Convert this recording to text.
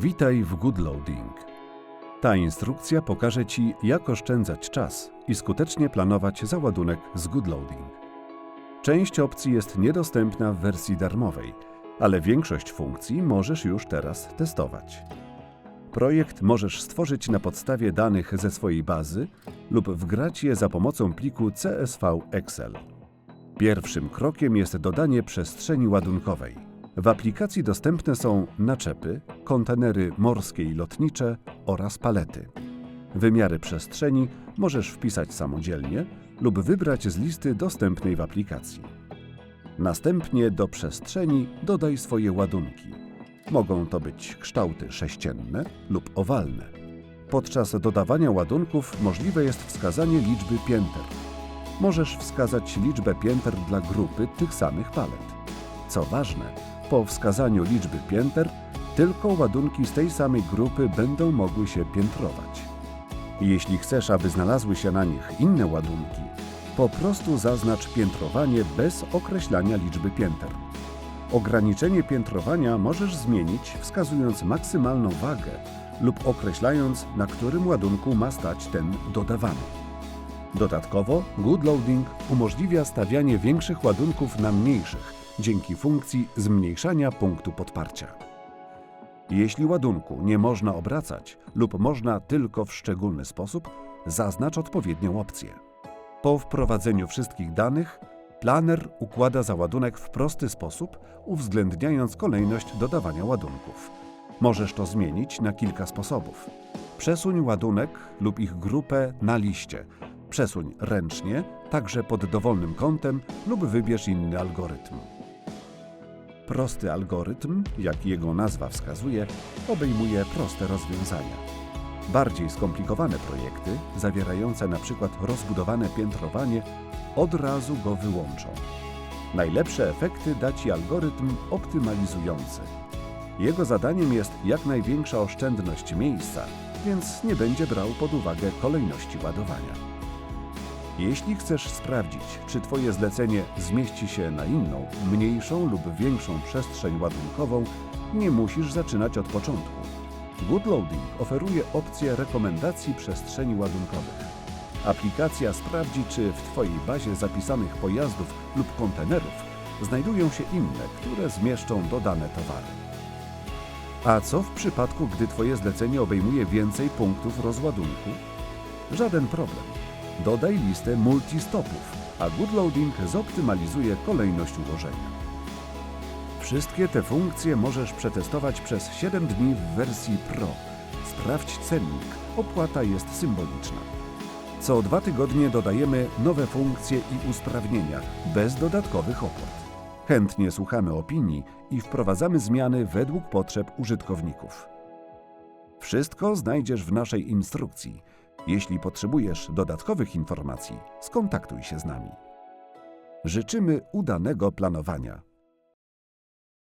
Witaj w Goodloading. Ta instrukcja pokaże Ci, jak oszczędzać czas i skutecznie planować załadunek z Goodloading. Część opcji jest niedostępna w wersji darmowej, ale większość funkcji możesz już teraz testować. Projekt możesz stworzyć na podstawie danych ze swojej bazy lub wgrać je za pomocą pliku CSV Excel. Pierwszym krokiem jest dodanie przestrzeni ładunkowej. W aplikacji dostępne są naczepy, kontenery morskie i lotnicze oraz palety. Wymiary przestrzeni możesz wpisać samodzielnie lub wybrać z listy dostępnej w aplikacji. Następnie do przestrzeni dodaj swoje ładunki. Mogą to być kształty sześcienne lub owalne. Podczas dodawania ładunków możliwe jest wskazanie liczby pięter. Możesz wskazać liczbę pięter dla grupy tych samych palet. Co ważne, po wskazaniu liczby pięter, tylko ładunki z tej samej grupy będą mogły się piętrować. Jeśli chcesz, aby znalazły się na nich inne ładunki, po prostu zaznacz piętrowanie bez określania liczby pięter. Ograniczenie piętrowania możesz zmienić wskazując maksymalną wagę lub określając, na którym ładunku ma stać ten dodawany. Dodatkowo, good loading umożliwia stawianie większych ładunków na mniejszych dzięki funkcji zmniejszania punktu podparcia. Jeśli ładunku nie można obracać lub można tylko w szczególny sposób, zaznacz odpowiednią opcję. Po wprowadzeniu wszystkich danych, planer układa załadunek w prosty sposób, uwzględniając kolejność dodawania ładunków. Możesz to zmienić na kilka sposobów. Przesuń ładunek lub ich grupę na liście. Przesuń ręcznie, także pod dowolnym kątem lub wybierz inny algorytm. Prosty algorytm, jak jego nazwa wskazuje, obejmuje proste rozwiązania. Bardziej skomplikowane projekty, zawierające przykład rozbudowane piętrowanie, od razu go wyłączą. Najlepsze efekty da Ci algorytm optymalizujący. Jego zadaniem jest jak największa oszczędność miejsca, więc nie będzie brał pod uwagę kolejności ładowania. Jeśli chcesz sprawdzić, czy Twoje zlecenie zmieści się na inną, mniejszą lub większą przestrzeń ładunkową, nie musisz zaczynać od początku. Goodloading oferuje opcję rekomendacji przestrzeni ładunkowych. Aplikacja sprawdzi, czy w Twojej bazie zapisanych pojazdów lub kontenerów znajdują się inne, które zmieszczą dodane towary. A co w przypadku, gdy Twoje zlecenie obejmuje więcej punktów rozładunku? Żaden problem. Dodaj listę multistopów, a Goodloading zoptymalizuje kolejność ułożenia. Wszystkie te funkcje możesz przetestować przez 7 dni w wersji Pro. Sprawdź cennik, opłata jest symboliczna. Co dwa tygodnie dodajemy nowe funkcje i usprawnienia, bez dodatkowych opłat. Chętnie słuchamy opinii i wprowadzamy zmiany według potrzeb użytkowników. Wszystko znajdziesz w naszej instrukcji. Jeśli potrzebujesz dodatkowych informacji, skontaktuj się z nami. Życzymy udanego planowania.